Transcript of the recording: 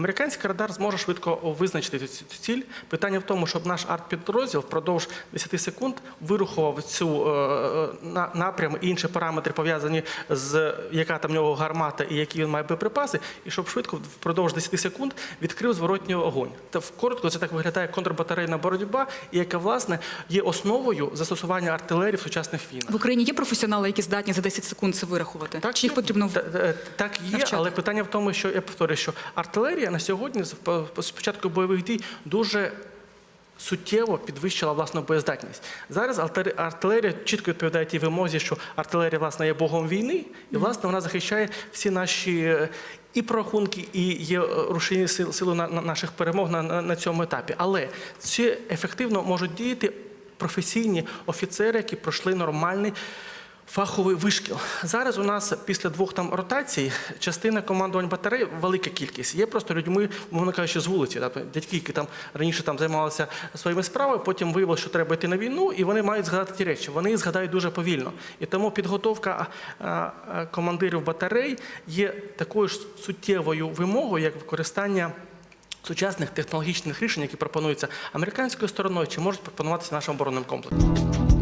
Американський радар зможе швидко визначити цю ціль. Питання в тому, щоб наш артпідрозділ впродовж 10 секунд вирухував цю е, на- напрям і інші параметри пов'язані з яка там в нього гармата і які він має боєприпаси, і щоб швидко впродовж 10 секунд відкрив зворотній огонь. Та коротко це так виглядає контрбатарейна боротьба, і яка власне є основою застосування артилерії в сучасних війнах. В Україні є професіонали, які здатні за 10 секунд це вирахувати? Чи їх потрібно та- так є, навчати? але питання в тому, що я повторюю, що артилерія на сьогодні з по- по- з початку бойових дій дуже. Суттєво підвищила власну боєздатність. Зараз артилерія чітко відповідає тій вимозі, що артилерія власне є богом війни, і власне вона захищає всі наші е, і прорахунки, і є е, рушійні сил, сили на, на наших перемог на, на, на цьому етапі. Але ці ефективно можуть діяти професійні офіцери, які пройшли нормальний фаховий вишкіл. Зараз у нас після двох там ротацій частина командувань батарей велика кількість. Є просто людьми, мовно кажучи, з вулиці. Тобто дядьки, які там раніше там займалися своїми справами, потім виявилося, що треба йти на війну, і вони мають згадати ті речі. Вони згадають дуже повільно. І тому підготовка командирів батарей є такою ж суттєвою вимогою, як використання. Сучасних технологічних рішень, які пропонуються американською стороною, чи можуть пропонуватися нашим оборонним комплексом.